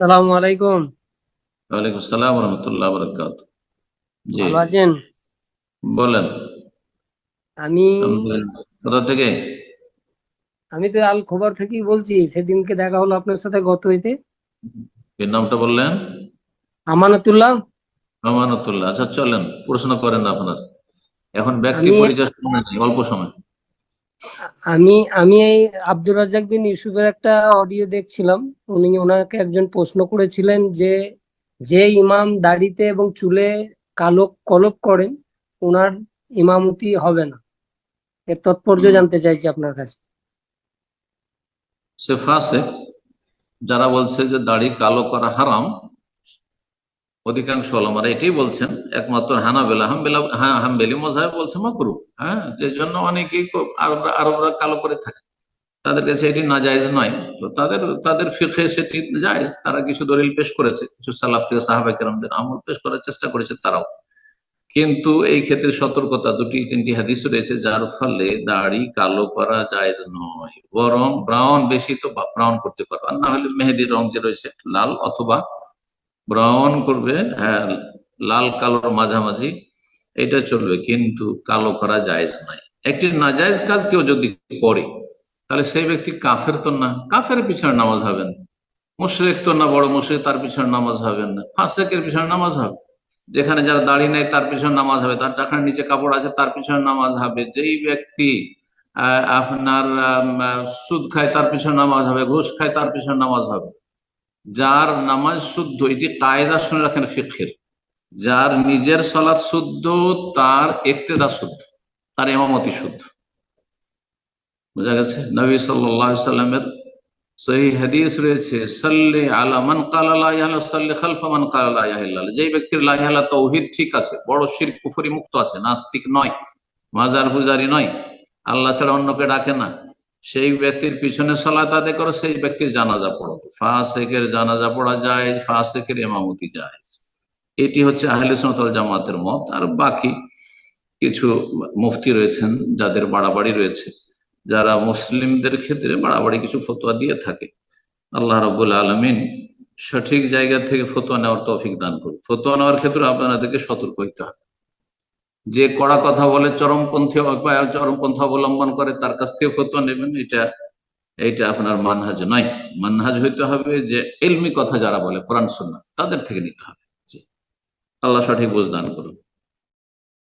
সালামু আলাইকুম। ওয়ালাইকুম সালাম রহমতুল্লাহ বরকাত জি। ভালো আছেন? বলেন। আমি কোথা থেকে? আমি তো আল খবর থেকেই বলছি সেদিনকে দেখা হলো আপনার সাথে গত হইতে। নামটা বললেন? আমানতুল্লাহ। আমানতুল্লাহ। আচ্ছা চলেন প্রশ্ন করেন আপনার। এখন ব্যক্তি পরিচয় সময় নেই অল্প সময়। আমি আমি এই আব্দুর রাজ্জাক বিন ইউসুফের একটা অডিও দেখছিলাম। উনি ওনাকে একজন প্রশ্ন করেছিলেন যে যে ইমাম দাড়িতে এবং চুলে কালো কলপ করেন ওনার ইমামতি হবে না। এর তাৎপর্য জানতে চাইছি আপনার কাছে। সে ফাসে যারা বলছে যে দাড়ি কালো করা হারাম অধিকাংশ ওলামারা এটাই বলছেন, একমাত্র হানাবেলা, হামবেলা হ্যাঁ হামবেলি মজাহে বলছে মাকরু হ্যাঁ যে জন্য অনেকেই আরবরা আরবরা কালো করে থাকে। তাদের কাছে এটি নাজায়েজ নয়। তো তাদের তাদের ফিরফে সেটি জায়েজ তারা কিছু দলিল পেশ করেছে, কিছু সালাফ থেকে সাহাবা কেরামদের আমল পেশ করার চেষ্টা করেছে তারাও। কিন্তু এই ক্ষেত্রে সতর্কতা দুটি, তিনটি হাদিস রয়েছে, যার ফলে দাড়ি কালো করা জায়েজ নয়, বরং ব্রাউন বেশি তো ব্রাউন করতে পারবে না হলে মেহেদির রং যে রয়েছে, লাল অথবা ব্রাউন করবে হ্যাঁ লাল, কালোর মাঝামাঝি, এটা চলবে, কিন্তু কালো করা জায়েজ নাই একটি নাজায়েজ কাজ কেউ যদি করে, তাহলে সেই ব্যক্তি কাফের তো না, কাফের পিছনে নামাজ হবে না। মুশরেক তো না, বড় মুশরেক তার পিছনে নামাজ হবে না। ফাসেকের পিছনে নামাজ হবে। যেখানে যারা দাড়ি নেই তার পিছনে নামাজ হবে, তার টাকার নিচে কাপড় আছে তার পিছনে নামাজ হবে। যেই ব্যক্তি আপনার সুদ খায় তার পিছনে নামাজ হবে, ঘুষ খায় তার পিছনে নামাজ হবে। যার নামাজ শুদ্ধ, এটি কায়দা শুনে রাখেন ফিকের যার নিজের সলাৎ শুদ্ধ, তার একতেদা শুদ্ধ, তার এমামতি শুদ্ধ। বোঝা গেছে? নবী আলাইহি সাল্লামের সহি হাদিস রয়েছে, সাল্লি আলা মান সাল্লি খালফা মান যেই ব্যক্তির লা ইলাহা ইল্লাল্লাহ তাওহীদ ঠিক আছে, বড় শিরক কুফরি মুক্ত আছে, নাস্তিক নয়, মাজার পূজারি নয়, আল্লাহ ছাড়া অন্যকে ডাকে না। সেই ব্যক্তির পিছনে সালাত আদায় করো, সেই ব্যক্তির জানাজা পড়ো। ফাসেকের জানাজা পড়া যায় ফাসেকের ইমামতি যায় এটি হচ্ছে আহলে সুন্নাত ওয়াল জামাতের মত। আর বাকি কিছু মুফতি রয়েছেন যাদের বাড়াবাড়ি রয়েছে। যারা মুসলিমদের ক্ষেত্রে বাড়াবাড়ি কিছু ফতোয়া দিয়ে থাকে। আল্লাহ রবুল আলমিন সঠিক জায়গা থেকে ফতোয়া নেওয়ার তৌফিক দান করুন। ফতোয়া নেওয়ার ক্ষেত্রে আপনাদেরকে সতর্ক হইতে হবে। যে কড়া কথা বলে চরমপন্থী চরমপন্থা অবলম্বন করে, তার কাছ থেকে ফতোয়া নেবেন, এটা এটা আপনার মানহাজ নয়। মানহাজ হইতে হবে যে এলমি কথা যারা বলে, কোরআন সন্না তাদের থেকে নিতে হবে। আল্লাহ সঠিক বুঝদান করুন